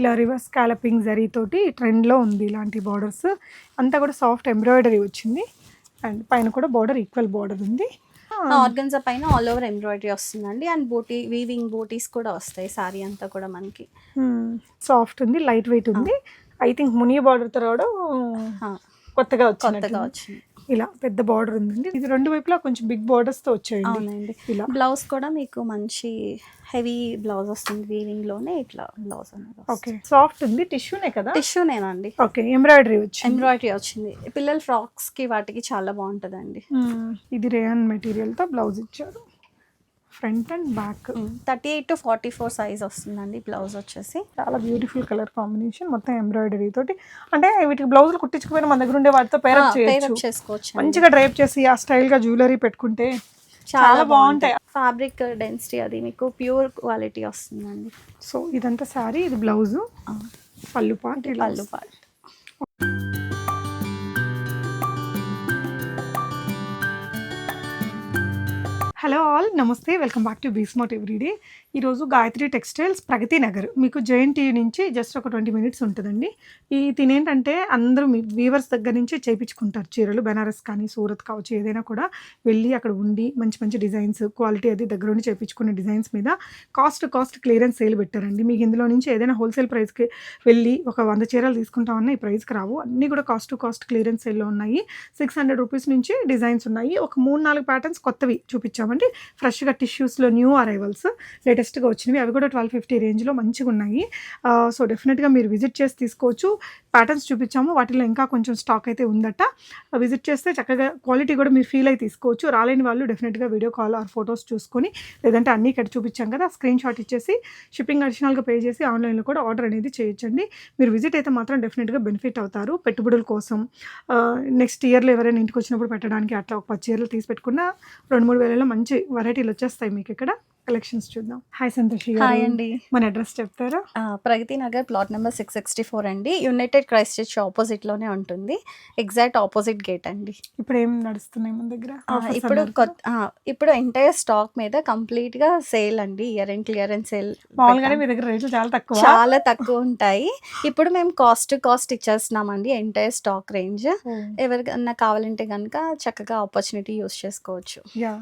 ఇలా reverse scalloping zari తోటి ట్రెండ్లో ఉంది ఇలాంటి బార్డర్స్. అంతా కూడా సాఫ్ట్ ఎంబ్రాయిడరీ వచ్చింది. అండ్ పైన కూడా బార్డర్ ఈక్వల్ బార్డర్ ఉంది. ఆర్గన్జా పైన ఆల్ ఓవర్ ఎంబ్రాయిడరీ వస్తుందండి. అండ్ బూటీ వీవింగ్ బూటీస్ కూడా వస్తాయి సారీ అంతా కూడా మనకి. సాఫ్ట్ ఉంది లైట్ వెయిట్ ఉంది. ఐ థింక్ మునియ బార్డర్ తర్వాత కొత్తగా కొత్తగా వచ్చింది. ఇలా పెద్ద బార్డర్ ఉందండి. ఇది రెండు వైపులా కొంచెం బిగ్ బార్డర్స్తో వచ్చాయండి. ఇలా. బ్లౌజ్ కూడా మీకు మంచి హెవీ బ్లౌజ్ వస్తుంది. వీవింగ్లోనే ఇట్లా బ్లౌజ్ అనేది ఓకే సాఫ్ట్ ఉంది. టిష్యూనే కదా? టిష్యూనేనండి ఓకే ఎంబ్రాయిడరీ వచ్చింది. ఎంబ్రాయిడరీ వచ్చింది. పిల్లల ఫ్రాక్స్కి వాటికి చాలా బాగుంటుందండి. మ్మ్. ఇది రేయన్ మెటీరియల్తో బ్లౌజ్ ఇచ్చారు. Front and back. Thirty eight to forty four size వస్తుందండి బ్లౌజ్ వచ్చేసి. చాలా బ్యూటిఫుల్ కలర్ కాంబినేషన్ మొత్తం ఎంబ్రాయిడరీ తోటి. అంటే వీటికి బ్లౌజులు కుట్టించుకుపోయిన మన దగ్గర ఉండే వాటితో పేరప్ చేసుకోవచ్చు మంచిగా డ్రైప్ చేసి ఆ స్టైల్గా జ్యువెలరీ పెట్టుకుంటే చాలా బాగుంటాయి. ఫ్యాబ్రిక్ డెన్సిటీ అది మీకు ప్యూర్ క్వాలిటీ వస్తుందండి. సో ఇదంతా సారీ ఇది బ్లౌజ్ పళ్ళు పాట్ పళ్ళు పాటు. హలో ఆల్ నమస్తే వెల్కమ్ బ్యాక్ టు బీస్మోట్ ఎవ్రీడే. ఈరోజు గాయత్రి టెక్స్టైల్స్ ప్రగతి నగర్. మీకు జేఎన్టీ నుంచి జస్ట్ ఒక ట్వంటీ మినిట్స్ ఉంటుందండి. ఈ తినేంటంటే అందరూ మీ వీవర్స్ దగ్గర నుంచి చేయించుకుంటారు చీరలు బెనారస్ కానీ సూరత్ కావచ్చు ఏదైనా కూడా వెళ్ళి అక్కడ ఉండి మంచి మంచి డిజైన్స్ క్వాలిటీ అది దగ్గర ఉండి చేయించుకునే డిజైన్స్ మీద కాస్ట్ కాస్ట్ క్లియరెన్స్ సేల్ పెట్టారండి. మీకు ఇందులో నుంచి ఏదైనా హోల్సేల్ ప్రైస్కి వెళ్ళి ఒక వంద చీరలు తీసుకుంటామన్నా ఈ ప్రైస్కి రావు. అన్నీ కూడా కాస్ట్ టు కాస్ట్ క్లియరెన్స్ సేల్లో ఉన్నాయి. సిక్స్ హండ్రెడ్ రూపీస్ నుంచి డిజైన్స్ ఉన్నాయి. ఒక మూడు నాలుగు ప్యాటర్న్స్ కొత్తవి చూపించామండి. ఫ్రెష్గా టిష్యూస్లో న్యూ అరైవల్స్ లేటెస్ట్గా వచ్చినవి అవి కూడా ట్వెల్వ్ ఫిఫ్టీ రేంజ్లో మంచిగా ఉన్నాయి. సో డెఫినెట్గా మీరు విజిట్ చేసి తీసుకోవచ్చు. ప్యాటర్న్స్ చూపించాము వాటిలో ఇంకా కొంచెం స్టాక్ అయితే ఉందట. విజిట్ చేస్తే చక్కగా క్వాలిటీ కూడా మీరు ఫీల్ అయి తీసుకోవచ్చు. రాలేని వాళ్ళు డెఫినెట్గా వీడియో కాల్ ఆర్ ఫొటోస్ చూసుకొని లేదంటే అన్నీ ఇక్కడ చూపించాం కదా స్క్రీన్ షాట్ ఇచ్చేసి షిప్పింగ్ అడిషనల్గా పే చేసి ఆన్లైన్లో కూడా ఆర్డర్ అనేది చేయొచ్చండి. మీరు విజిట్ అయితే మాత్రం డెఫినెట్గా బెనిఫిట్ అవుతారు. పెట్టుబడుల కోసం నెక్స్ట్ ఇయర్లో ఎవరైనా ఇంటికి వచ్చినప్పుడు పెట్టడానికి అట్లా ఒక పది చీరలు తీసి పెట్టుకున్న రెండు మూడు వేలలో మంచి వెరైటీలు వచ్చేస్తాయి మీకు ఇక్కడ. కలెక్షన్స్ చూద్దాం. హాయ్ సంతోషి. హాయ్ అండి. మన అడ్రస్ చెప్తారా? Pragathi Nagar plot number six sixty four అండి. యునైటెడ్ క్రైస్ట్ చర్చ్ ఆపోజిట్లోనే ఉంటుంది. ఎగ్జాక్ట్ ఆపోజిట్ గేట్ అండి. ఇప్పుడు ఏం నడుస్తున్నాయి మన దగ్గర? ఇప్పుడు కొత్త ఇప్పుడు ఎంటైర్ స్టాక్ మీద కంప్లీట్గా సేల్ అండి. ఇయర్ ఎండ్ క్లియరెన్స్ సేల్ మామూలుగానే మీ దగ్గర రేట్లు చాలా తక్కువ. చాలా తక్కువ ఉంటాయి. ఇప్పుడు మేము కాస్ట్ కాస్ట్ ఇచ్చేస్తున్నామండి ఎంటైర్ స్టాక్ రేంజ్ ఎవరికన్నా కావాలంటే కనుక చక్కగా ఆపర్చునిటీ యూస్ చేసుకోవచ్చు. యా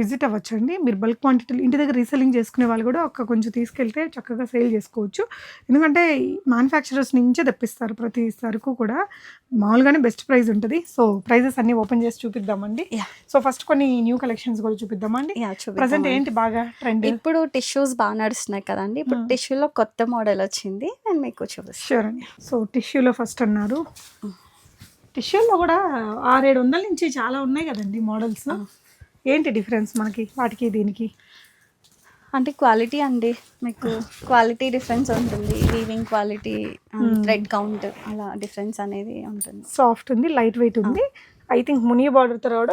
విజిట్ అవ్వచ్చండి. మీరు బల్క్ క్వాంటిటీలు ఇంటి దగ్గర రీసెల్లింగ్ చేసుకునే వాళ్ళు కూడా ఒక కొంచెం తీసుకెళ్తే చక్కగా సేల్ చేసుకోవచ్చు. ఎందుకంటే మ్యానుఫ్యాక్చరర్స్ నుంచే తెప్పిస్తారు ప్రతి సరుకు కూడా. మామూలుగానే బెస్ట్ ప్రైస్ ఉంటుంది. సో ప్రైజెస్ అన్ని ఓపెన్ చేసి చూపిద్దామండి. సో ఫస్ట్ కొన్ని న్యూ కలెక్షన్స్ కూడా చూపిద్దామండి. ప్రజెంట్. ఏంటి బాగా ట్రెండ్ ఇప్పుడు టిష్యూస్ బాగా నడుస్తున్నాయి కదండి. ఇప్పుడు Hmm. టిష్యూలో కొత్త మోడల్ వచ్చింది. నేను మీకు చూపిస్తాను షూర్ అండి. సో టిష్యూలో ఫస్ట్ అన్నారు. టిష్యూలో కూడా ఆరేడు వందల నుంచి చాలా ఉన్నాయి కదండి మోడల్స్ ఏంటి డిఫరెన్స్ మనకి? వాటికి దీనికి? అంటే క్వాలిటీ అండి. మీకు క్వాలిటీ డిఫరెన్స్ ఉంటుంది. వీవింగ్ క్వాలిటీ థ్రెడ్ కౌంట్ అలా డిఫరెన్స్ అనేది ఉంటుంది. సాఫ్ట్ ఉంది లైట్ వెయిట్ ఉంది. ఐ థింక్ ముని బార్డర్ తర్వాత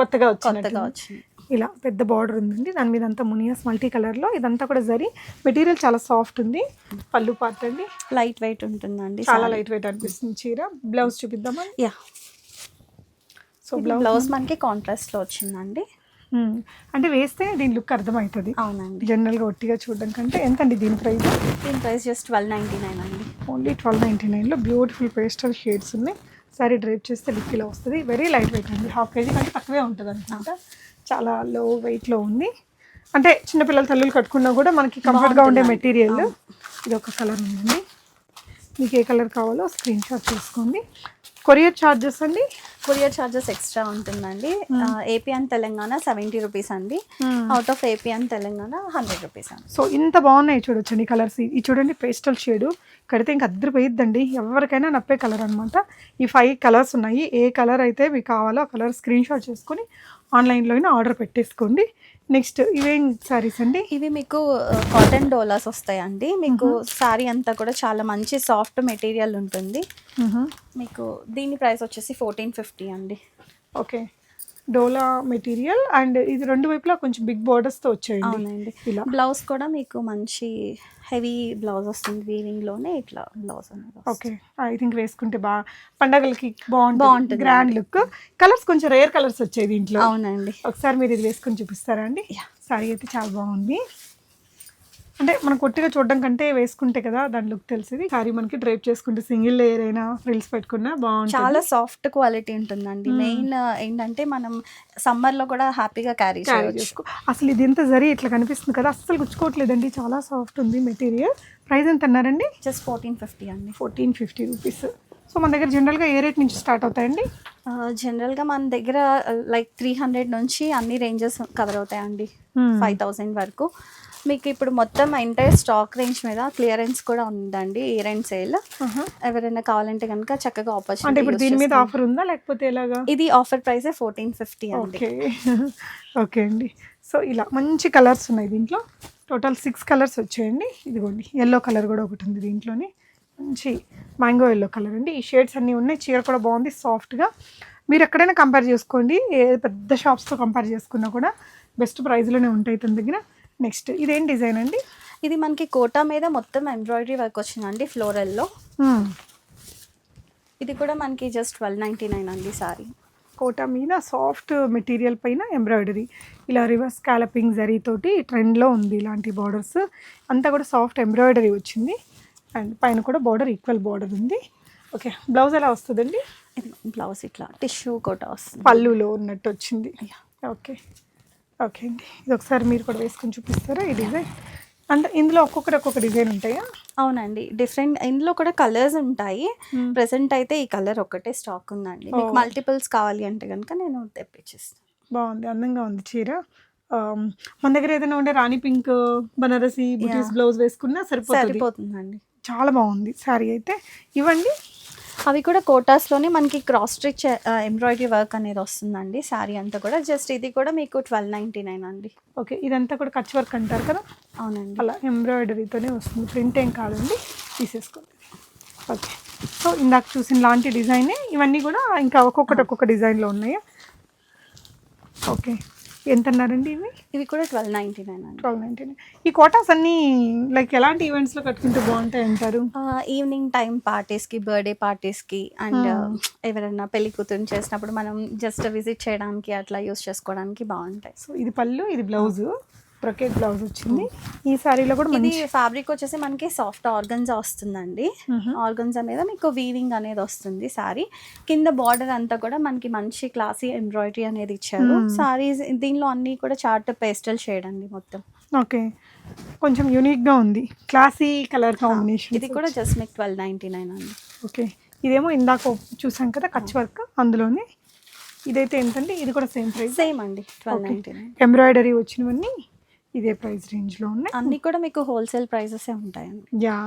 కొత్తగా కొత్తగా వచ్చింది. ఇలా పెద్ద బార్డర్ ఉందండి. దాని మీద అంతా మునియాస్ మల్టీ కలర్లో ఇదంతా కూడా జరి. మెటీరియల్ చాలా సాఫ్ట్ ఉంది. పళ్ళు పార్ట్ అండి. లైట్ వెయిట్ ఉంటుందండి చాలా లైట్ వెయిట్ అనిపిస్తుంది చీర. బ్లౌజ్ చూపిద్దామా? యా సో బ్లౌజ్ బ్లౌజ్ మనకి కాంట్రాస్ట్లో వచ్చిందండి. అంటే వేస్తే దీని లుక్ అర్థమవుతుంది. అవునండి. జనరల్గా ఒట్టిగా చూడడం కంటే ఎంతండి దీని ప్రైస్? దీని price just twelve ninety nine అండి. ఓన్లీ ట్వెల్వ్ నైంటీ నైన్లో బ్యూటిఫుల్ పేస్టల్ షేడ్స్ ఉన్నాయి. సారీ డ్రైప్ చేస్తే లుక్ ఇలా వస్తుంది. వెరీ లైట్ వెయిట్ అండి. హాఫ్ కేజీ కంటే తక్కువే ఉంటుంది అనుకుంటా చాలా లో వెయిట్లో ఉంది. అంటే చిన్నపిల్లల తల్లులు కట్టుకున్నా కూడా మనకి కంఫర్ట్గా ఉండే. మెటీరియల్. ఇది ఒక కలర్ ఉందండి. మీకు ఏ కలర్ కావాలో స్క్రీన్ షాట్ చేసుకోండి కొరియర్ ఛార్జెస్ అండి. కొరియర్ చార్జెస్ ఎక్స్ట్రా ఉంటుందండి. AP and Telangana seventy rupees అండి. Out of AP and Telangana hundred rupees అండి. సో ఇంత బాగున్నాయి చూడొచ్చండి కలర్స్. ఇది చూడండి పేస్టల్ షేడ్. కడితే ఇంక అద్దరిపోయిద్దండి. ఎవరికైనా నప్పే కలర్ అనమాట ఈ ఫైవ్ కలర్స్ ఉన్నాయి. ఏ కలర్ అయితే మీకు కావాలో ఆ కలర్ స్క్రీన్ షాట్ చేసుకొని ఆన్లైన్లో అయినా ఆర్డర్ పెట్టేసుకోండి. నెక్స్ట్ ఇవేం సారీస్ అండి? ఇవి మీకు కాటన్ డోలాస్ వస్తాయండి. మీకు సారీ అంతా కూడా చాలా మంచి సాఫ్ట్ మెటీరియల్ ఉంటుంది. మీకు దీని ప్రైస్ వచ్చేసి ఫోర్టీన్ ఫిఫ్టీ అండి. ఓకే. డోలా మెటీరియల్ అండ్ ఇది రెండు వైపులా కొంచెం బిగ్ బార్డర్స్తో వచ్చాయండి. అవునండి. ఇలా. బ్లౌజ్ కూడా మీకు మంచి హెవీ బ్లౌజ్ వస్తుంది వీవింగ్లోనే ఇట్లా బ్లౌజ్ అనేది. ఓకే. ఐ థింక్ వేసుకుంటే బాగా పండగలకి బాగుంటుంది. బాగుంటుంది గ్రాండ్ లుక్ కలర్స్ కొంచెం రేర్ కలర్స్ వచ్చాయి దీంట్లో. అవునండి. ఒకసారి మీరు ఇది వేసుకొని చూపిస్తారా అండి. సారీ అయితే చాలా బాగుంది. అంటే మనం కొట్టిగా చూడడం కంటే వేసుకుంటే కదా దాని లుక్ తెలిసింది. సారీ మనకి డ్రైప్ చేసుకుంటే సింగిల్ లేయర్ అయినా ఫ్రిల్స్ పెట్టుకున్నా బాగుంటుంది. చాలా సాఫ్ట్ క్వాలిటీ ఉంటుందండి. మెయిన్ ఏంటంటే మనం సమ్మర్లో కూడా హ్యాపీగా క్యారీ చేసుకో అసలు ఇది ఎంత జరి ఇట్లా కనిపిస్తుంది కదా అస్సలు గుచ్చుకోవట్లేదండి. చాలా సాఫ్ట్ ఉంది మెటీరియల్. ప్రైస్ ఎంత అన్నారండి? జస్ట్ ఫోర్టీన్ ఫిఫ్టీ అండి. Fourteen fifty rupees. సో మన దగ్గర జనరల్గా ఏ రేట్ నుంచి స్టార్ట్ అవుతాయండి? జనరల్గా మన దగ్గర లైక్ త్రీ హండ్రెడ్ నుంచి అన్ని రేంజెస్ కవర్ అవుతాయండి. ఫైవ్ థౌసండ్ వరకు. మీకు ఇప్పుడు మొత్తం ఎంటైర్ స్టాక్ రేంజ్ మీద క్లియరెన్స్ కూడా ఉందండి ఇయర్ అండ్ సేల్ ఎవరైనా కావాలంటే కనుక చక్కగా అంటే ఇప్పుడు దీని మీద ఆపర్చునిటీ ఆఫర్ ఉందా? లేకపోతే ఎలాగా? ఇది offer price fourteen fifty okay. Okay అండి. సో ఇలా మంచి కలర్స్ ఉన్నాయి దీంట్లో. టోటల్ సిక్స్ కలర్స్ వచ్చాయండి. ఇదిగోండి ఎల్లో కలర్ కూడా ఒకటి ఉంది దీంట్లోని. మంచి మ్యాంగో ఎల్లో కలర్ అండి. ఈ షేడ్స్ అన్నీ ఉన్నాయి. చీర కూడా బాగుంది సాఫ్ట్గా మీరు ఎక్కడైనా కంపేర్ చేసుకోండి. ఏ పెద్ద షాప్స్తో కంపేర్ చేసుకున్నా కూడా బెస్ట్ ప్రైస్లోనే ఉంటాయి తన దగ్గర. నెక్స్ట్ ఇదేం డిజైన్ అండి? ఇది మనకి కోటా మీద మొత్తం ఎంబ్రాయిడరీ వర్క్ వచ్చిందండి ఫ్లోరల్లో. ఇది కూడా మనకి జస్ట్ ట్వెల్వ్ నైంటీ నైన్ అండి సారీ. కోటా మీద సాఫ్ట్ మెటీరియల్ పైన ఎంబ్రాయిడరీ. ఇలా రివర్స్ స్కాలపింగ్ జరీతోటి ట్రెండ్లో ఉంది ఇలాంటి బార్డర్స్ అంతా కూడా సాఫ్ట్ ఎంబ్రాయిడరీ వచ్చింది. అండ్ పైన కూడా బార్డర్ ఈక్వల్ బార్డర్ ఉంది. ఓకే బ్లౌజ్ ఎలా వస్తుందండి? బ్లౌజ్ ఇట్లా టిష్యూ కోటా వస్తుంది. పళ్ళులో ఉన్నట్టు వచ్చింది. ఓకే. ఓకే అండి. ఇది ఒకసారి మీరు కూడా వేసుకొని చూపిస్తారా ఈ డిజైన్? అంటే ఇందులో ఒక్కొక్కటి ఒక్కొక్క డిజైన్ ఉంటాయా? అవునండి. డిఫరెంట్ ఇందులో కూడా కలర్స్ ఉంటాయి. ప్రెసెంట్ అయితే ఈ కలర్ ఒకటే స్టాక్ ఉందండి. మీకు. మల్టిపుల్స్ కావాలి అంటే కనుక నేను తెప్పించేస్తాను బాగుంది. అందంగా ఉంది చీర. మన దగ్గర ఏదైనా ఉండే రాణి పింక్ బనారసి. బ్లౌజ్ వేసుకున్నా సరిపోతుంది. సరిపోతుందండి. చాలా బాగుంది. శారీ అయితే ఇవ్వండి. అవి కూడా కోటాస్లోనే మనకి క్రాస్ స్టిచ్ ఎంబ్రాయిడరీ వర్క్ అనేది వస్తుందండి. శారీ అంతా కూడా. జస్ట్ ఇది కూడా మీకు ట్వెల్వ్ నైంటీ నైన్ అండి. ఓకే. ఇదంతా కూడా కచ్ వర్క్ అంటారు కదా? అవునండి. అలా ఎంబ్రాయిడరీతోనే వస్తుంది. ప్రింట్ ఏం కాదండి. తీసేసుకోండి. ఓకే. సో ఇందాక చూసిన లాంటి డిజైనే. ఇవన్నీ కూడా ఇంకా ఒక్కొక్కటి ఒక్కొక్క డిజైన్లో ఉన్నాయా? ఓకే. ఎంత అన్నారండి ఇవి? ఇవి కూడా twelve ninety nine twelve nineteen ఈ కోటాస్ అన్నీ లైక్ ఎలాంటి ఈవెంట్స్లో కట్టుకుంటే బాగుంటాయి అంటారు? ఈవినింగ్ టైం పార్టీస్కి బర్త్డే పార్టీస్కి అండ్ Hmm. ఎవరైనా పెళ్ళి కూతురు చేసినప్పుడు మనం జస్ట్ విజిట్ చేయడానికి అట్లా యూస్ చేసుకోవడానికి బాగుంటాయి. సో ఇది పళ్ళు ఇది బ్లౌజ్ బ్రొకెట్ బ్లౌజ్ వచ్చింది. ఈ శారీలో కూడా ఇది మంచి ఫ్యాబ్రిక్ వచ్చేసి మనకి సాఫ్ట్ ఆర్గన్జా వస్తుందండి. ఆర్గన్జా మీద మీకు వీవింగ్ అనేది వస్తుంది సారీ. కింద బార్డర్ అంతా కూడా మనకి మంచి క్లాసీ ఎంబ్రాయిడరీ అనేది ఇచ్చారు. సారీస్ దీనిలో అన్ని కూడా చార్ట్ పేస్టల్ షేడ్ అండి మొత్తం. ఓకే. కొంచెం యూనిక్గా ఉంది. క్లాసీ కలర్ కాంబినేషన్ ఇది కూడా జస్ట్ మీకు ట్వెల్వ్ నైంటీ నైన్ అండి. ఓకే. ఇదేమో ఇందాక చూసాం కదా కచ్ వర్క్ అందులోనే. ఇదైతే ఏంటంటే ఇది కూడా సేమ్ ప్రైస్ సేమ్ అండి ట్వెల్వ్. నైంటీ ఎంబ్రాయిడరీ వచ్చినవన్నీ ఇదే ప్రైస్ రేంజ్లో ఉన్నాయి. అన్ని కూడా మీకు హోల్సేల్ ప్రైసెస్ ఉంటాయండి. యా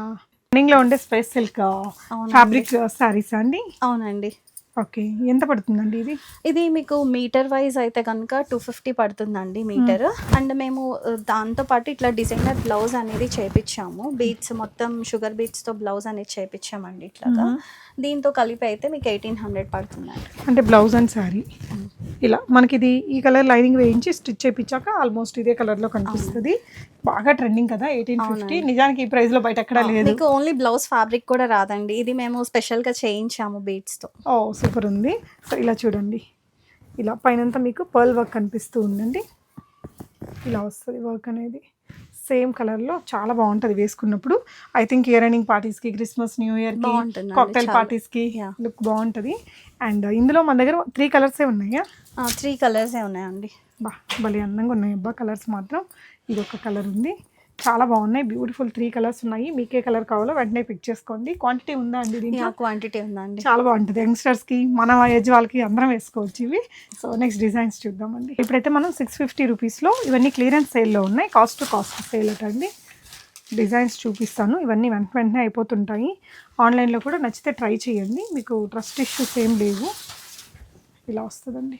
రన్నింగ్లో ఉండే స్పేస్ సిల్క్ అవునండి. ఫ్యాబ్రిక్ శారీస్ అండి? అవునండి. ఓకే. ఎంత పడుతుందండి ఇది? ఇది మీకు మీటర్ వైజ్ అయితే కనుక టూ ఫిఫ్టీ పడుతుందండి మీటర్. అండ్ మేము దాంతో పాటు ఇట్లా డిజైనర్ బ్లౌజ్ అనేది చేపించాము బీట్స్ మొత్తం షుగర్ బీట్స్తో బ్లౌజ్ అనేది చేపించామండి ఇట్లాగా. దీంతో కలిపి అయితే మీకు ఎయిటీన్ హండ్రెడ్ పడుతుందండి. అంటే బ్లౌజ్ అండ్ శారీ ఇలా మనకి ఇది ఈ కలర్ లైనింగ్ వేయించి స్టిచ్ చేయించాక ఆల్మోస్ట్ ఇదే కలర్లో కనిపిస్తుంది. బాగా ట్రెండింగ్ కదా ఎయిటీన్ ఫిఫ్టీ. నిజానికి ఈ ప్రైస్లో బయట ఎక్కడా లేదు. మీకు ఓన్లీ బ్లౌజ్ ఫ్యాబ్రిక్ కూడా రాదండి. ఇది మేము స్పెషల్గా చేయించాము బీట్స్తో ఓ సూపర్ ఉంది. సో ఇలా చూడండి. ఇలా పైనంతా మీకు పర్ల్ వర్క్ కనిపిస్తూ ఉందండి. ఇలా వస్తుంది వర్క్ అనేది. సేమ్ కలర్లో చాలా బాగుంటుంది వేసుకున్నప్పుడు. ఐ థింక్ ఇయర్ ఎండింగ్ పార్టీస్కి క్రిస్మస్ న్యూ ఇయర్కి బాగుంటుందండి, కాక్టైల్. పార్టీస్కి. లుక్ బాగుంటుంది. అండ్ ఇందులో మన దగ్గర త్రీ కలర్సే ఉన్నాయా? త్రీ కలర్సే ఉన్నాయండి. బా భలే అందంగా ఉన్నాయి. అబ్బా కలర్స్ మాత్రం. ఇది ఒక కలర్ ఉంది. చాలా బాగున్నాయి. బ్యూటిఫుల్ త్రీ కలర్స్ ఉన్నాయి. మీకే కలర్ కావాలో వెంటనే పిక్ చేసుకోండి. క్వాంటిటీ ఉందా అండి దీంట్లో? క్వాంటిటీ ఉందండి. చాలా బాగుంటుంది. యంగ్స్టర్స్కి మన ఏజ్ వాళ్ళకి అందరం వేసుకోవచ్చు ఇవి. సో నెక్స్ట్ డిజైన్స్ చూద్దామండి. ఇప్పుడైతే మనం సిక్స్ ఫిఫ్టీ రూపీస్లో ఇవన్నీ క్లియరెన్స్ సేల్లో ఉన్నాయి. కాస్ట్ టు కాస్ట్ సేల్ అండి. డిజైన్స్ చూపిస్తాను. ఇవన్నీ వెంట వెంటనే అయిపోతుంటాయి. ఆన్లైన్లో కూడా నచ్చితే ట్రై చేయండి. మీకు ట్రస్ట్ ఇష్యూస్ ఏం లేవు. ఇలా వస్తుందండి.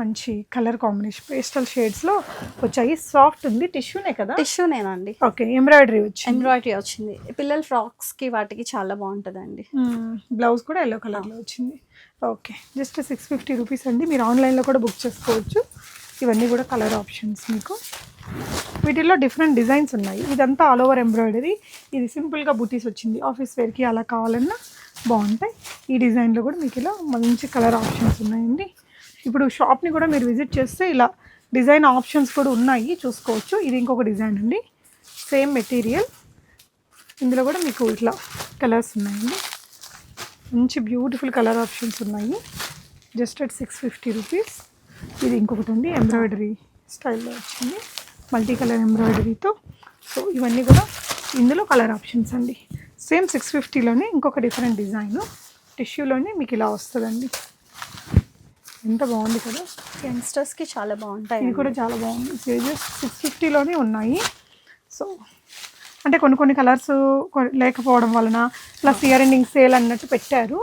మంచి కలర్ కాంబినేషన్. పేస్టల్ షేడ్స్లో వచ్చాయి. సాఫ్ట్ ఉంది. టిష్యూనే కదా? టిష్యూనేనండి. ఓకే. ఎంబ్రాయిడరీ వచ్చింది. ఎంబ్రాయిడరీ వచ్చింది. పిల్లల ఫ్రాక్స్కి వాటికి చాలా బాగుంటుందండి. బ్లౌజ్ కూడా ఎల్లో కలర్లో వచ్చింది. Okay. Just six fifty rupees అండి. మీరు ఆన్లైన్లో కూడా బుక్ చేసుకోవచ్చు. ఇవన్నీ కూడా కలర్ ఆప్షన్స్ మీకు. వీటిల్లో డిఫరెంట్ డిజైన్స్ ఉన్నాయి. ఇదంతా ఆల్ ఓవర్ ఎంబ్రాయిడరీ. ఇది సింపుల్గా బుటీస్ వచ్చింది. ఆఫీస్ వేర్కి అలా కావాలన్నా బాగుంటాయి. ఈ డిజైన్లో కూడా మీకు ఇలా మంచి కలర్ ఆప్షన్స్ ఉన్నాయండి. ఇప్పుడు షాప్ని కూడా మీరు విజిట్ చేస్తే ఇలా డిజైన్ ఆప్షన్స్ కూడా ఉన్నాయి చూసుకోవచ్చు. ఇది ఇంకొక డిజైన్ అండి. సేమ్ మెటీరియల్ ఇందులో కూడా మీకు ఇట్లా కలర్స్ ఉన్నాయండి. మంచి బ్యూటిఫుల్ కలర్ ఆప్షన్స్ ఉన్నాయి. Just at six fifty rupees ఇది ఇంకొకటి ఉంది ఎంబ్రాయిడరీ స్టైల్లో వచ్చింది. మల్టీ కలర్ ఎంబ్రాయిడరీతో సో ఇవన్నీ కూడా ఇందులో కలర్ ఆప్షన్స్ అండి. సేమ్ సిక్స్ ఫిఫ్టీలోనే ఇంకొక డిఫరెంట్ డిజైన్ టిష్యూలోనే మీకు ఇలా వస్తుందండి. ఎంత బాగుంది కదా. యంగ్స్టర్స్కి చాలా బాగుంటాయి ఇది కూడా చాలా బాగుంది. సేజెస్ సిక్స్ ఫిఫ్టీలోనే ఉన్నాయి. సో అంటే కొన్ని కొన్ని కలర్స్ లేకపోవడం వలన ప్లస్ ఇయర్ ఎండింగ్ సేల్ అన్నట్టు పెట్టారు.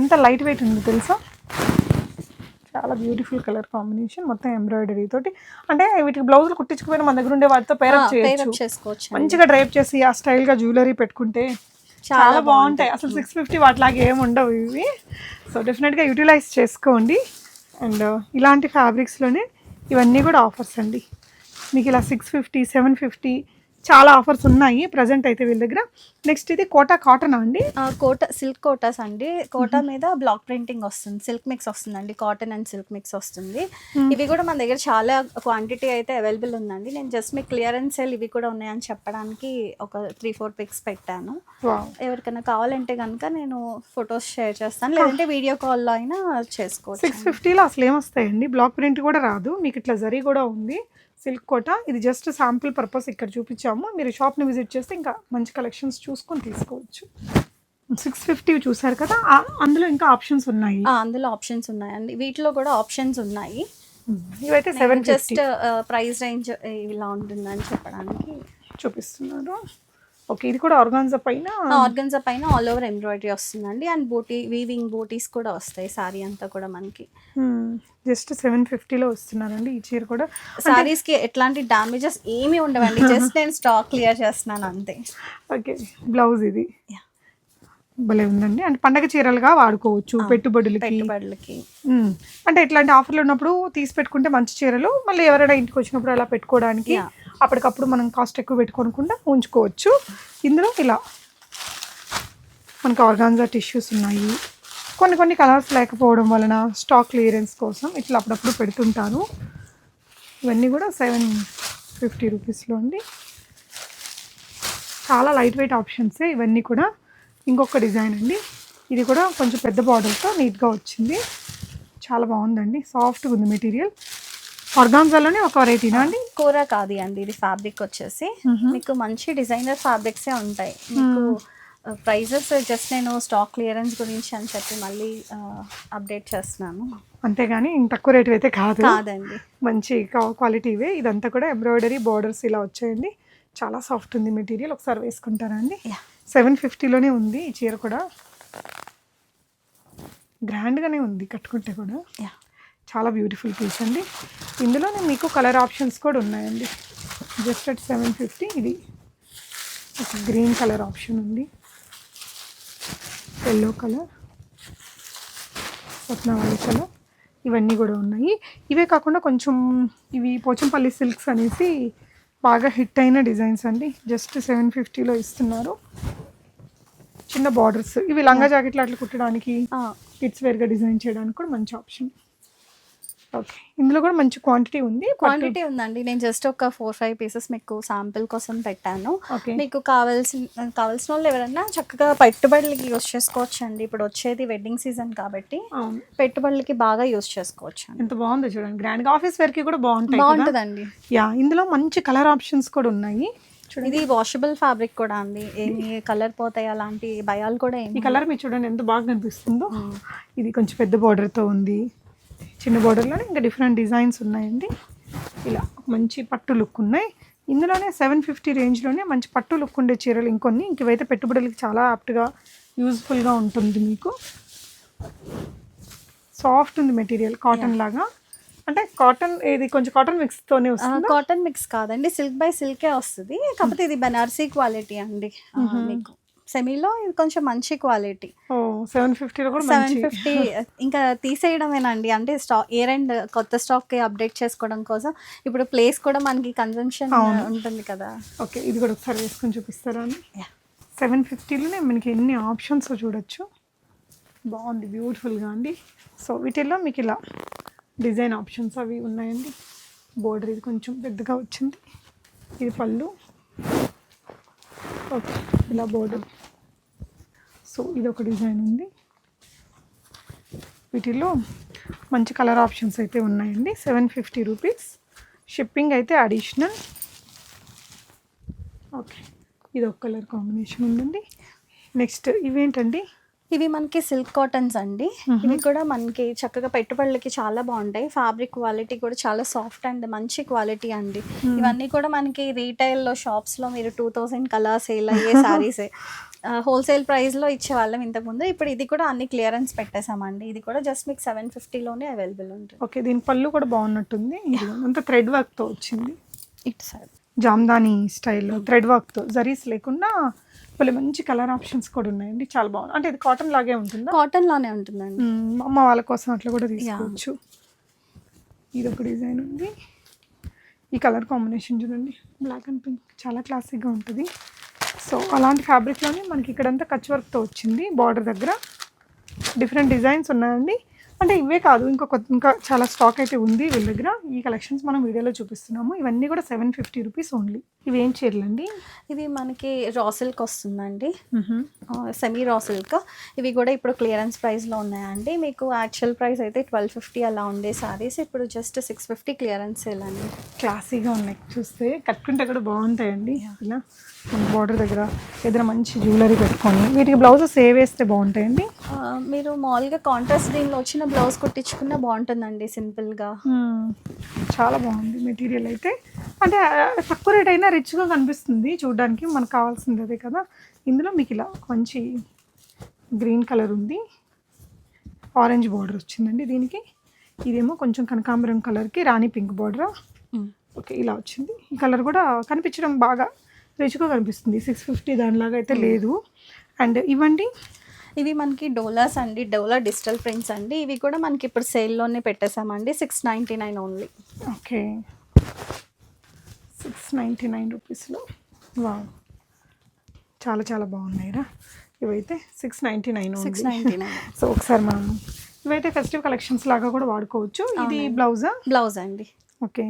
ఎంత లైట్ వెయిట్ ఉంది తెలుసా? చాలా బ్యూటిఫుల్ కలర్ కాంబినేషన్ మొత్తం ఎంబ్రాయిడరీ తోటి. అంటే వీటికి బ్లౌజులు కుట్టించుకుపోయిన మన దగ్గర ఉండే వాటితో పేరప్ చేసుకోవచ్చు మంచిగా డ్రైప్ చేసి ఆ స్టైల్గా జ్యువెలరీ పెట్టుకుంటే చాలా బాగుంటాయి. అసలు సిక్స్ ఫిఫ్టీ వాటిలాగా ఏమి ఉండవు ఇవి. సో డెఫినెట్గా యూటిలైజ్ చేసుకోండి. అండ్ ఇలాంటి ఫ్యాబ్రిక్స్లోనే ఇవన్నీ కూడా ఆఫర్స్ అండి. మీకు ఇలా సిక్స్ ఫిఫ్టీ సెవెన్ ఫిఫ్టీ చాలా ఆఫర్స్ ఉన్నాయి ప్రజెంట్ అయితే వీళ్ళ దగ్గర. నెక్స్ట్ ఇది కోటా కాటన్ అండి? కోట సిల్క్ కోటాస్ అండి. కోటా మీద బ్లాక్ ప్రింటింగ్ వస్తుంది. సిల్క్ మిక్స్ వస్తుందండి. కాటన్ అండ్ సిల్క్ మిక్స్ వస్తుంది. ఇవి కూడా మన దగ్గర చాలా క్వాంటిటీ అయితే అవైలబుల్ ఉందండి. నేను జస్ట్ మీకు క్లియరెన్స్ సేల్ ఇవి కూడా ఉన్నాయని చెప్పడానికి ఒక త్రీ ఫోర్ పిక్స్ పెట్టాను. ఎవరికైనా కావాలంటే కనుక నేను ఫొటోస్ షేర్ చేస్తాను. లేదంటే వీడియో కాల్లో అయినా చేసుకోవచ్చు. సిక్స్ ఫిఫ్టీలో అసలు ఏమొస్తాయండి బ్లాక్ ప్రింట్ కూడా రాదు. మీకు ఇట్లా జరీ కూడా ఉంది. సిల్క్ కోట. ఇది జస్ట్ శాంపుల్ పర్పస్ ఇక్కడ చూపించాము. మీరు షాప్ని విజిట్ చేస్తే ఇంకా మంచి కలెక్షన్స్ చూసుకొని తీసుకోవచ్చు. సిక్స్ ఫిఫ్టీ చూసారు కదా? అందులో ఇంకా ఆప్షన్స్ ఉన్నాయి. అందులో ఆప్షన్స్ ఉన్నాయండి. వీటిలో కూడా ఆప్షన్స్ ఉన్నాయి. ఇవైతే సెవెన్ జస్ట్ ప్రైస్ రేంజ్ ఇలా ఉంటుందని చెప్పడానికి చూపిస్తున్నారు ఓకే ఇది కూడా ఆర్గాన్జా పైన? ఆర్గన్జా పైన ఆల్ ఓవర్ ఎంబ్రాయిడరీ వస్తుందండి. అండ్ బూటీ వీవింగ్ బూటీస్ కూడా వస్తాయి సారీ అంతా కూడా మనకి. జస్ట్ సెవెన్ ఫిఫ్టీలో వస్తున్నారండి ఈ చీర కూడా. సారీస్కి ఎట్లాంటి డామేజెస్ ఏమీ ఉండవండి జస్ట్ నేను స్టాక్ క్లియర్ చేస్తున్నాను అంతే. ఓకే బ్లౌజ్ ఇది. భలే ఉందండి. అంటే పండగ చీరలుగా వాడుకోవచ్చు పెట్టుబడులకి. పెట్టుబడులకి. అంటే ఇట్లాంటి ఆఫర్లు ఉన్నప్పుడు తీసి పెట్టుకుంటే మంచి చీరలు మళ్ళీ ఎవరైనా ఇంటికి వచ్చినప్పుడు అలా పెట్టుకోవడానికి. అప్పటికప్పుడు మనం కాస్ట్ ఎక్కువ పెట్టుకోకుండా ఉంచుకోవచ్చు. ఇందులో ఇలా మనకు ఆర్గాన్జా టిష్యూస్ ఉన్నాయి. కొన్ని కొన్ని కలర్స్ లేకపోవడం వలన స్టాక్ క్లియరెన్స్ కోసం ఇట్లా అప్పుడప్పుడు పెడుతుంటారు ఇవన్నీ కూడా సెవెన్ ఫిఫ్టీ రూపీస్లో అండి. చాలా లైట్ వెయిట్ ఆప్షన్సే ఇవన్నీ కూడా ఇంకొక డిజైన్ అండి. ఇది కూడా కొంచెం పెద్ద బార్డర్తో నీట్గా వచ్చింది. చాలా బాగుందండి. సాఫ్ట్గా ఉంది మెటీరియల్. ఆర్గాన్జాలోనే ఒక వెరైటీనా అండి? కూర కాదు అండి ఇది ఫ్యాబ్రిక్ వచ్చేసి. మీకు మంచి డిజైనర్ ఫ్యాబ్రిక్సే ఉంటాయి. మీకు ప్రైజెస్ జస్ట్ నేను స్టాక్ క్లియరెన్స్ గురించి అని చెప్పి మళ్ళీ అప్డేట్ చేస్తున్నాను. అంతేగాని తక్కువ రేటు అయితే కాదు. కాదండి. మంచి క్వాలిటీ ఇవే. ఇదంతా కూడా ఎంబ్రాయిడరీ బార్డర్స్ ఇలా వచ్చాయండి. చాలా సాఫ్ట్ ఉంది మెటీరియల్ ఒకసారి వేసుకుంటారా అండి. సెవెన్ ఫిఫ్టీలోనే ఉంది ఈ చీర కూడా. గ్రాండ్గానే ఉంది కట్టుకుంటే కూడా. యా. చాలా బ్యూటిఫుల్ పీస్ అండి. ఇందులోనే మీకు కలర్ ఆప్షన్స్ కూడా ఉన్నాయండి. జస్ట్ అట్ సెవెన్ ఫిఫ్టీ ఇది ఒక గ్రీన్ కలర్ ఆప్షన్ ఉంది. ఎల్లో కలర్ రత్నావళి కలర్ ఇవన్నీ కూడా ఉన్నాయి. ఇవే కాకుండా కొంచెం ఇవి పోచంపల్లి సిల్క్స్ అనేసి బాగా హిట్ అయిన డిజైన్స్ అండి. జస్ట్ సెవెన్ ఫిఫ్టీలో ఇస్తున్నారు. చిన్న బార్డర్స్ ఇవి లంగా జాకెట్లు అట్లా కుట్టడానికి కిడ్స్ వేర్గా డిజైన్ చేయడానికి కూడా మంచి ఆప్షన్ ఓకే ఇందులో కూడా మంచి క్వాంటిటీ ఉంది. క్వాంటిటీ ఉందండి. నేను జస్ట్ ఒక ఫోర్ ఫైవ్ పీసెస్ మీకు శాంపిల్ కోసం పెట్టాను. మీకు కావాల్సిన కావాల్సిన వాళ్ళు ఎవరైనా చక్కగా పెట్టుబడులకి యూస్ చేసుకోవచ్చు అండి ఇప్పుడు వచ్చేది వెడ్డింగ్ సీజన్ కాబట్టి పెట్టుబడులకి బాగా యూస్ చేసుకోవచ్చు ఎంత బాగుందో చూడండి. గ్రాండ్ ఆఫీస్ వేర్కి కూడా బాగుంటాయి కదా? బాగుంటుందండి. యా ఇందులో మంచి కలర్ ఆప్షన్స్ కూడా ఉన్నాయి. చూడండి. ఇది వాషబుల్ ఫ్యాబ్రిక్ కూడా అండి. ఏమి కలర్ పోతాయి అలాంటి భయాలు కూడా ఈ ఏమి కలర్ మీరు చూడండి ఎంత బాగా కనిపిస్తుందో. ఇది కొంచెం పెద్ద border తో ఉంది. చిన్న borderలోనే ఇంకా డిఫరెంట్ డిజైన్స్ ఉన్నాయండి. ఇలా మంచి పట్టు లుక్ ఉన్నాయి. ఇందులోనే సెవెన్ ఫిఫ్టీ రేంజ్లోనే మంచి పట్టు లుక్ ఉండే చీరలు ఇంకొన్ని. ఇంక ఇవైతే పెట్టుబడులకి చాలా యాప్ట్గా యూజ్ఫుల్గా ఉంటుంది మీకు. సాఫ్ట్ ఉంది మెటీరియల్ కాటన్ లాగా. అంటే కాటన్ ఇది కొంచెం కాటన్ మిక్స్తోనే వస్తుంది? కాటన్ మిక్స్ కాదండి. సిల్క్ బై సిల్కే వస్తుంది. కాకపోతే ఇది బనారసీ క్వాలిటీ అండి. మీకు. సెమీలో ఇది కొంచెం మంచి క్వాలిటీ. సెవెన్ ఫిఫ్టీలో కూడా సెవెన్ ఫిఫ్టీ ఇంకా తీసేయడమేనండి. అంటే స్టాక్ ఇయర్ అండ్ కొత్త స్టాక్ అప్డేట్ చేసుకోవడం కోసం ఇప్పుడు ప్లేస్ కూడా మనకి కన్జంప్షన్ ఉంటుంది కదా. ఓకే ఇది కూడా ఒకసారి వేసుకొని చూపిస్తారా. సెవెన్ ఫిఫ్టీలోనే మనకి ఎన్ని ఆప్షన్స్ చూడొచ్చు? బాగుంది బ్యూటిఫుల్గా అండి. సో వీటిల్లో మీకు ఇలా డిజైన్ ఆప్షన్స్ అవి ఉన్నాయండి. బోర్డర్ ఇది కొంచెం పెద్దగా వచ్చింది. ఇది పళ్ళు. ఓకే ఇలా బోర్డర్. సో ఇది ఒక డిజైన్ ఉంది. వీటిలో మంచి కలర్ ఆప్షన్స్ అయితే ఉన్నాయండి. Seven fifty rupees. షిప్పింగ్ అయితే అడిషనల్. ఓకే. ఇది ఒక కలర్ కాంబినేషన్ ఉందండి. నెక్స్ట్ ఇవేంటండి? ఇవి మనకి సిల్క్ కాటన్స్ అండి. ఇవి కూడా మనకి చక్కగా పెట్టుబడులకి చాలా బాగుంటాయి. ఫ్యాబ్రిక్ క్వాలిటీ కూడా చాలా సాఫ్ట్ అండ్ మంచి క్వాలిటీ అండి. ఇవన్నీ కూడా మనకి రీటైల్లో షాప్స్లో మీరు టూ థౌసండ్ కలా సేల్ అయ్యే శారీసే. హోల్సేల్ ప్రైస్లో ఇచ్చేవాళ్ళం ఇంతకుముందు. ఇప్పుడు ఇది కూడా అన్ని క్లియరెన్స్ పెట్టేసామండి ఇది కూడా జస్ట్ మీకు సెవెన్ ఫిఫ్టీలోనే అవైలబుల్ ఉంటుంది. ఓకే దీని పళ్ళు కూడా బాగున్నట్టుంది. అంత థ్రెడ్ వర్క్తో వచ్చింది. ఇటు సైడ్ జామ్దాని స్టైల్లో థ్రెడ్ వర్క్తో జరీస్ లేకుండా భలే మంచి కలర్ ఆప్షన్స్ కూడా ఉన్నాయండి. చాలా బాగుంది అంటే ఇది కాటన్ లాగే ఉంటుందా? కాటన్లోనే ఉంటుందండి. మ్మ్. అమ్మ వాళ్ళ కోసం అట్లా కూడా తీసుకోవచ్చు. ఇది ఒక డిజైన్ ఉంది. ఈ కలర్ కాంబినేషన్ చూడండి. బ్లాక్ అండ్ పింక్ చాలా క్లాసిక్గా ఉంటుంది. సో అలాంటి ఫ్యాబ్రిక్లోనే మనకి ఇక్కడంతా కచ్ వర్క్తో వచ్చింది. బార్డర్ దగ్గర డిఫరెంట్ డిజైన్స్ ఉన్నాయండి. అంటే ఇవే కాదు ఇంకొక ఇంకా చాలా స్టాక్ అయితే ఉంది వీళ్ళ దగ్గర. ఈ కలెక్షన్స్ మనం వీడియోలో చూపిస్తున్నాము. ఇవన్నీ కూడా సెవెన్ ఫిఫ్టీ రూపీస్ ఓన్లీ ఇవి ఏం చీరలండి? ఇవి మనకి రా సిల్క్ వస్తుందండి. సెమీ రా సిల్క్ ఇవి కూడా ఇప్పుడు క్లియరెన్స్ ప్రైస్లో ఉన్నాయండి. మీకు యాక్చువల్ ప్రైస్ అయితే ట్వెల్వ్ ఫిఫ్టీ అలా ఉండే సారీస్ ఇప్పుడు just six fifty clearance sale అండి. క్లాసీగా ఉన్నాయి. చూస్తే కట్టుకుంటే కూడా బాగుంటాయండి. ఇలా. బార్డర్ దగ్గర ఏదైనా మంచి జ్యువెలరీ పెట్టుకొని వీటికి బ్లౌజెస్ ఏ వేస్తే బాగుంటాయండి? మీరు మామూలుగా కాంట్రాస్ట్ దీనిలో వచ్చిన బ్లౌజ్ కుట్టించుకున్న బాగుంటుందండి సింపుల్గా. చాలా బాగుంది మెటీరియల్ అయితే. అంటే తక్కువ రేట్ అయినా రిచ్గా కనిపిస్తుంది చూడడానికి మనకు కావాల్సింది అదే కదా. ఇందులో మీకు ఇలా మంచి గ్రీన్ కలర్ ఉంది. ఆరెంజ్ బార్డర్ వచ్చిందండి దీనికి. ఇదేమో కొంచెం కనకాంబరం కలర్కి రాణి పింక్ బార్డర్ ఓకే ఇలా వచ్చింది. ఈ కలర్ కూడా కనిపించడం బాగా రిచ్గా కనిపిస్తుంది. సిక్స్ ఫిఫ్టీ దానిలాగా అయితే లేదు. అండ్ ఇవ్వండి ఇవి మనకి డోలాస్ అండి. డోలా డిజిటల్ ప్రింట్స్ అండి. ఇవి కూడా మనకి ఇప్పుడు సేల్లోనే పెట్టేసామండి. Six ninety nine only okay. Six ninety nine రూపీస్లో. వా చాలా చాలా బాగున్నాయిరా. ఇవైతే six ninety nine six ninety nine so ఒకసారి మనం ఇవైతే ఫెస్టివ్ కలెక్షన్స్ లాగా కూడా వాడుకోవచ్చు. ఇది బ్లౌజా? బ్లౌజ్ అండి. ఓకే.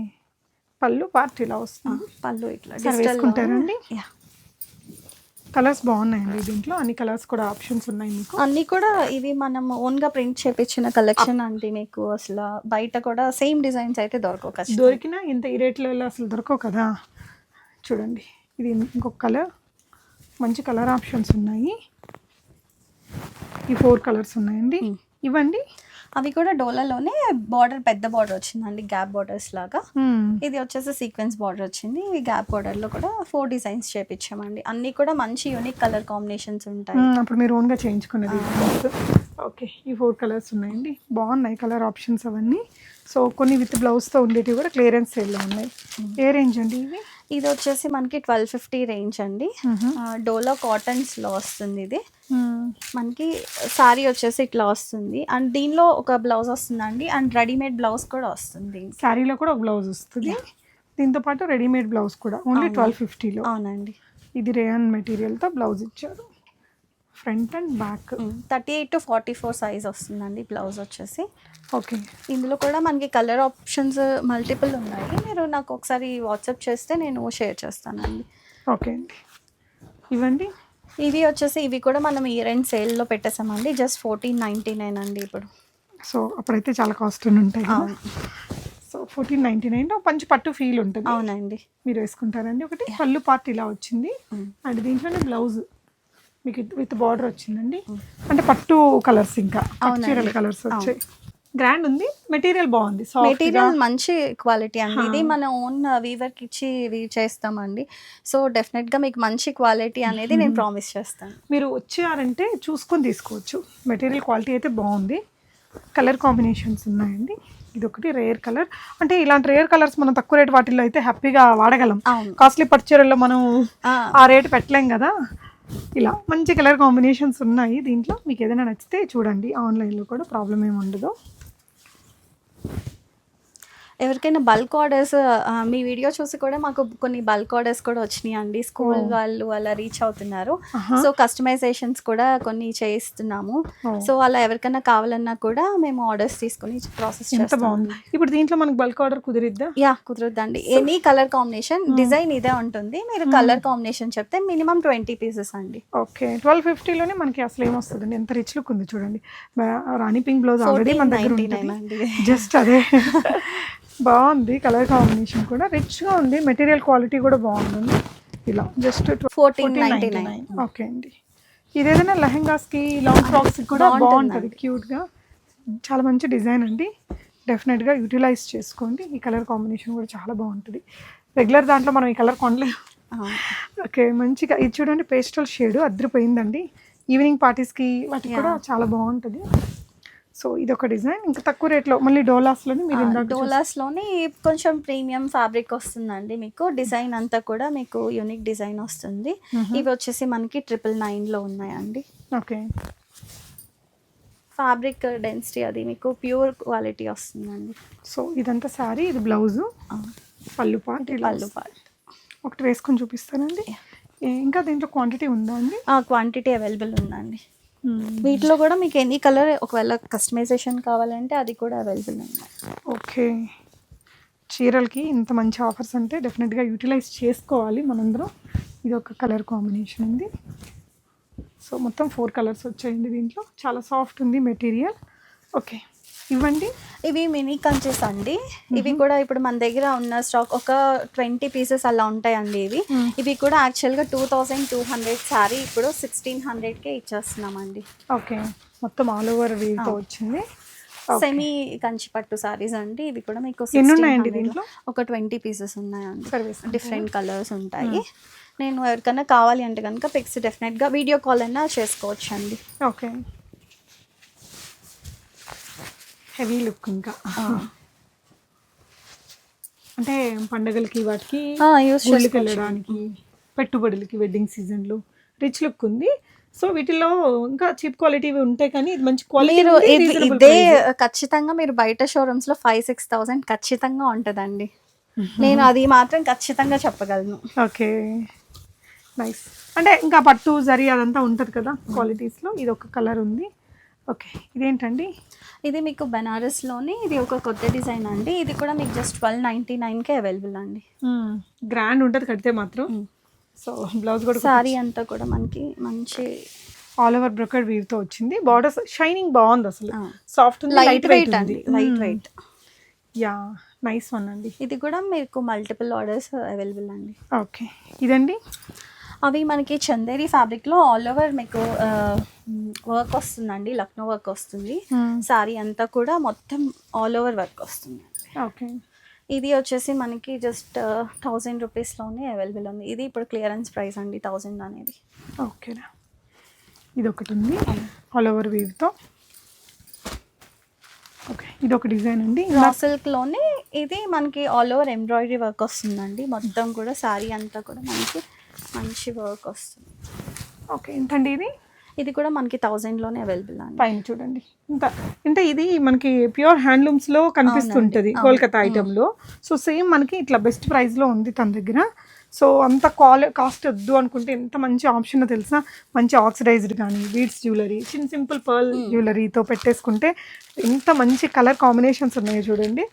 పళ్ళు పార్ట్ ఇలా ఆ, వస్తుంది పళ్ళు ఇట్లా వేసుకుంటారండి? కలర్స్ బాగున్నాయండి దీంట్లో. అన్ని కలర్స్ కూడా ఆప్షన్స్ ఉన్నాయి మీకు. అన్నీ కూడా ఇవి మనం ఓన్గా ప్రింట్ చేపించిన కలెక్షన్ అండి మీకు. అసలు బయట కూడా సేమ్ డిజైన్స్ అయితే దొరకవు ఖచ్చితంగా. దొరికినా ఇంత ఈ రేట్లలో అసలు దొరకవు కదా. చూడండి. ఇది ఇంకొక కలర్ మంచి కలర్ ఆప్షన్స్ ఉన్నాయి. ఈ ఫోర్ కలర్స్ ఉన్నాయండి. ఇవ్వండి. అవి కూడా డోలాలోనే బార్డర్ పెద్ద బార్డర్ వచ్చిందండి గ్యాప్ బార్డర్స్ లాగా. Hmm. ఇది వచ్చేసి సీక్వెన్స్ బార్డర్ వచ్చింది. ఇవి గ్యాప్ బార్డర్లో కూడా ఫోర్ డిజైన్స్ చేపించామండి అన్నీ కూడా మంచి యూనిక్ కలర్ కాంబినేషన్స్ ఉంటాయి. Hmm, అప్పుడు మీరు ఓన్గా చేయించుకున్నది. ఓకే ఈ ఫోర్ కలర్స్ ఉన్నాయండి. బాగున్నాయి కలర్ ఆప్షన్స్ అవన్నీ. సో కొన్ని విత్ బ్లౌజ్తో ఉండేటివి కూడా క్లియరెన్స్ సేల్లో ఉన్నాయి. ఏ రేంజ్ అండి ఇవి? ఇది వచ్చేసి మనకి ట్వెల్వ్ ఫిఫ్టీ రేంజ్ అండి. డోలా కాటన్స్లో వస్తుంది ఇది. మనకి సారీ వచ్చేసి ఇట్లా వస్తుంది. అండ్ దీనిలో ఒక బ్లౌజ్ వస్తుందండి. అండ్ రెడీమేడ్ బ్లౌజ్ కూడా వస్తుంది. శారీలో కూడా ఒక బ్లౌజ్ వస్తుంది. దీంతో పాటు రెడీమేడ్ బ్లౌజ్ కూడా. ఓన్లీ ట్వెల్వ్ ఫిఫ్టీలో అవునండి. ఇది రేయన్ మెటీరియల్తో బ్లౌజ్ ఇచ్చారు. Front and back. Thirty eight to forty four size వస్తుందండి బ్లౌజ్ వచ్చేసి. ఓకే. ఇందులో కూడా మనకి కలర్ ఆప్షన్స్ మల్టిపుల్ ఉన్నాయి. మీరు నాకు ఒకసారి వాట్సాప్ చేస్తే నేను షేర్ చేస్తానండి. ఓకే. అండి ఇవ్వండి ఇవి వచ్చేసి ఇవి కూడా మనం ఇయర్ ఎండ్ సేల్లో పెట్టేసామండి. జస్ట్ ఫోర్టీన్ నైంటీ నైన్ అండి ఇప్పుడు. సో అప్పుడైతే చాలా కాస్ట్ ఉంటాయి సో ఫోర్టీన్ నైంటీ నైన్ మంచి పట్టు ఫీల్ ఉంటుంది. అవునండి. మీరు వేసుకుంటారండి. ఒకటి పళ్ళు పార్ట్ ఇలా వచ్చింది. అండ్ దీంట్లోనే బ్లౌజ్. మీకు విత్ బార్డర్ వచ్చిందండి. అంటే పట్టు కలర్స్ ఇంకా. చీరల కలర్స్ వచ్చాయి. గ్రాండ్ ఉంది మెటీరియల్ బాగుంది మెటీరియల్ మంచి క్వాలిటీ అండి. ఇది మన ఓన్ వీవర్కి ఇచ్చి వీవ్ చేస్తామండి. సో డెఫినెట్గా మీకు మంచి క్వాలిటీ అనేది నేను ప్రామిస్ చేస్తాను. మీరు వచ్చారంటే చూసుకొని తీసుకోవచ్చు. మెటీరియల్ క్వాలిటీ అయితే బాగుంది. కలర్ కాంబినేషన్స్ ఉన్నాయండి. ఇది ఒకటి రేర్ కలర్ అంటే ఇలాంటి రేర్ కలర్స్ మనం తక్కువ రేట్ వాటిల్లో అయితే హ్యాపీగా వాడగలం. కాస్ట్లీ పట్టు చీరల్లో మనం ఆ, ఆ రేట్ పెట్టలేం కదా. ఇలా మంచి కలర్ కాంబినేషన్స్ ఉన్నాయి దీంట్లో. మీకు ఏదైనా నచ్చితే చూడండి. ఆన్లైన్లో కూడా ప్రాబ్లం ఏమి ఉండదు. ఎవరికైనా బల్క్ ఆర్డర్స్ మీ వీడియో చూసి కూడా మాకు కొన్ని బల్క్ ఆర్డర్స్ కూడా వచ్చినాయి అండి స్కూల్. వాళ్ళు అలా రీచ్ అవుతున్నారు. సో కస్టమైజేషన్స్ కూడా కొన్ని చేయిస్తున్నాము. సో అలా ఎవరికైనా కావాలన్నా కూడా మేము ఆర్డర్స్ తీసుకుని ప్రాసెస్ చేస్తాం ఇప్పుడు దీంట్లో మనకు బల్క్ ఆర్డర్ కుదిరిద్దా? యా కుదరద్దండి. ఎనీ కలర్ కాంబినేషన్ డిజైన్ ఇదే ఉంటుంది. మీరు కలర్ కాంబినేషన్ చెప్తే మినిమం ట్వంటీ పీసెస్ అండి. ఓకే ట్వెల్వ్ ఫిఫ్టీలోనే మనకి అసలు ఏమొస్తుందండి? ఎంత రిచ్ లుక్ ఉంది చూడండి. రాణి పింక్ బ్లౌజ్ ఆల్రెడీ మన దగ్గర 14.99 ఉంటుంది. అండి. జస్ట్ అదే. బాగుంది కలర్ కాంబినేషన్ కూడా. రిచ్గా ఉంది మెటీరియల్ క్వాలిటీ కూడా బాగుంది. ఇలా just fourteen ninety nine okay అండి. ఇది ఏదైనా లెహెంగాస్కి లాంగ్ ఫ్రాక్స్కి కూడా. బాగుంటుంది క్యూట్గా చాలా మంచి డిజైన్ అండి. డెఫినెట్గా యూటిలైజ్ చేసుకోండి. ఈ కలర్ కాంబినేషన్ కూడా చాలా బాగుంటుంది. రెగ్యులర్ దాంట్లో మనం ఈ కలర్ కొనలేము. ఓకే మంచిగా ఇది చూడండి పేస్టల్ షేడ్ అద్దరిపోయిందండి ఈవినింగ్ పార్టీస్కి వాటికి కూడా చాలా బాగుంటుంది. సో ఇది ఒక డిజైన్. ఇంకా తక్కువ రేట్లో మళ్ళీ డోలాస్లోని మీరు ఇందాక చూసిన- డోలాస్లోని కొంచెం ప్రీమియం ఫ్యాబ్రిక్ వస్తుందండి మీకు. డిజైన్ అంతా కూడా మీకు యూనిక్ డిజైన్ వస్తుంది. ఇవి వచ్చేసి మనకి ట్రిపుల్ నైన్లో ఉన్నాయండి. ఓకే. ఫ్యాబ్రిక్ డెన్సిటీ అది మీకు ప్యూర్ క్వాలిటీ వస్తుందండి. సో ఇదంతా శారీ ఇది బ్లౌజు. పళ్ళు ఇలా పళ్ళు. పార్ట్. ఒకటి వేసుకొని చూపిస్తానండి. ఇంకా దీంట్లో క్వాంటిటీ ఉందా అండి? క్వాంటిటీ అవైలబుల్ ఉందండి. వీటిలో కూడా మీకు ఎనీ కలర్ ఒకవేళ కస్టమైజేషన్ కావాలంటే అది కూడా అవైలబుల్ ఉంది ఓకే చీరలకి ఇంత మంచి ఆఫర్స్ అంటే డెఫినెట్గా యూటిలైజ్ చేసుకోవాలి మనందరం. ఇది ఒక కలర్ కాంబినేషన్ ఉంది. సో మొత్తం ఫోర్ కలర్స్ వచ్చాయండి దీంట్లో. చాలా సాఫ్ట్ ఉంది మెటీరియల్ ఓకే ఇవ్వండి. ఇవి మినీ కంచెస్ అండి. ఇవి కూడా ఇప్పుడు మన దగ్గర ఉన్న స్టాక్ ఒక ట్వంటీ పీసెస్ అలా ఉంటాయండి ఇవి. ఇవి కూడా యాక్చువల్గా two thousand two hundred sari ఇప్పుడు సిక్స్టీన్ హండ్రెడ్కే ఇచ్చేస్తున్నామండి. ఓకే. మొత్తం ఆల్ ఓవర్ వీవ్తో వచ్చింది. సెమీ కంచి పట్టు సారీస్ అండి. ఇవి కూడా మీకు ఎన్ని 1600 ఉన్నాయండి లో దీంట్లో? ఒక ట్వంటీ పీసెస్ ఉన్నాయండి? డిఫరెంట్ కలర్స్ ఉంటాయి. నేను ఎవరికైనా కావాలి అంటే కనుక పిక్స్ డెఫినెట్గా వీడియో కాల్ అయినా చేసుకోవచ్చు అండి ఓకే. హెవీ లుక్ ఇంకా. అంటే పండగలకి వాటికి యూస్ వెళ్ళడానికి పెట్టుబడులకి వెడ్డింగ్ సీజన్లో రిచ్ లుక్ ఉంది. సో వీటిలో ఇంకా చీప్ క్వాలిటీ ఉంటాయి కానీ ఇది మంచి క్వాలిటీ ఇదే ఖచ్చితంగా మీరు బయట షోరూమ్స్లో ఫైవ్ సిక్స్ థౌసండ్ ఖచ్చితంగా ఉంటుందండి. నేను అది మాత్రం ఖచ్చితంగా చెప్పగలను. ఓకే. నైస్ అంటే ఇంకా పట్టు జరి అదంతా ఉంటుంది కదా క్వాలిటీస్లో ఇది ఒక కలర్ ఉంది. ఓకే ఇదేంటండి? ఇది మీకు బెనారస్లోని ఇది ఒక కొత్త డిజైన్ అండి. ఇది కూడా మీకు జస్ట్ ట్వెల్వ్ నైన్టీ కే అవైలబుల్ అండి. గ్రాండ్ ఉంటుంది కడితే మాత్రం. సో బ్లౌజ్ కూడా సారీ అంతా కూడా మనకి మంచి ఆల్ ఓవర్ బ్రోకెడ్ వీవ్తో వచ్చింది. బార్డర్స్ షైనింగ్ బాగుంది అసలు. సాఫ్ట్ లైట్ వెయిట్ అండి light weight yeah nice one అండి. ఇది కూడా మీకు మల్టిపుల్ ఆర్డర్స్ అవైలబుల్ అండి. ఓకే ఇదండి? అవి మనకి చందేరి ఫ్యాబ్రిక్లో ఆల్ ఓవర్ మీకు వర్క్ వస్తుందండి లక్నో వర్క్ వస్తుంది. సారీ అంతా కూడా మొత్తం ఆల్ ఓవర్ వర్క్ వస్తుంది ఓకే. ఇది వచ్చేసి మనకి జస్ట్ థౌజండ్ రూపీస్లోనే అవైలబుల్ ఉంది. ఇది ఇప్పుడు క్లియరెన్స్ ప్రైస్ అండి థౌజండ్ అనేది. ఓకేనా ఇది ఒకటి ఉంది ఆల్ ఓవర్ వీవ్తో. ఓకే. ఇది ఒక డిజైన్ అండి. రా సిల్క్లోనే ఇది మనకి ఆల్ ఓవర్ ఎంబ్రాయిడరీ వర్క్ వస్తుందండి. మొత్తం కూడా శారీ అంతా కూడా మనకి మంచి వర్క్ వస్తుంది. ఓకే ఎంతండి ఇది? ఇది కూడా మనకి థౌజండ్లోనే అవైలబుల్ అండి. పైన చూడండి. ఇంత అంటే ఇది మనకి ప్యూర్ హ్యాండ్లూమ్స్లో కనిపిస్తుంటది. కోల్కతా ఐటమ్లో సో సేమ్ మనకి ఇట్లా బెస్ట్ ప్రైస్లో ఉంది తన దగ్గర. సో అంత క్వాలి కాస్ట్ వద్దు అనుకుంటే ఎంత మంచి ఆప్షన్ తెలుసా? మంచి ఆక్సిడైజ్డ్ కానీ బీడ్స్ జ్యువెలరీ చిన్న సింపుల్ పర్ల్ జ్యువెలరీతో పెట్టేసుకుంటే ఎంత మంచి కలర్ కాంబినేషన్స్ ఉన్నాయో చూడండి.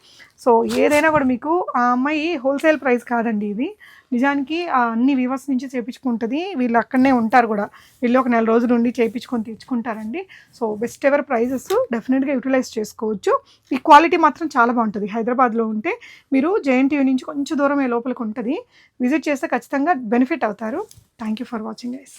సో ఏదైనా కూడా మీకు ఆ అమ్మాయి హోల్సేల్ ప్రైస్ కాదండి ఇది. నిజానికి అన్ని వీవర్స్ నుంచి చేయించుకుంటుంది వీళ్ళు అక్కడనే ఉంటారు కూడా. వీళ్ళు ఒక నెల రోజులు ఉండి చేయించుకొని తెచ్చుకుంటారండి సో బెస్ట్ ఎవర్ ప్రైజెస్ డెఫినెట్గా యూటిలైజ్ చేసుకోవచ్చు. ఈ క్వాలిటీ మాత్రం చాలా బాగుంటుంది. హైదరాబాద్లో ఉంటే మీరు జేఎన్టీయూ నుంచి కొంచెం దూరమే లోపలికి ఉంటుంది. విజిట్ చేస్తే ఖచ్చితంగా బెనిఫిట్ అవుతారు. Thank you for watching guys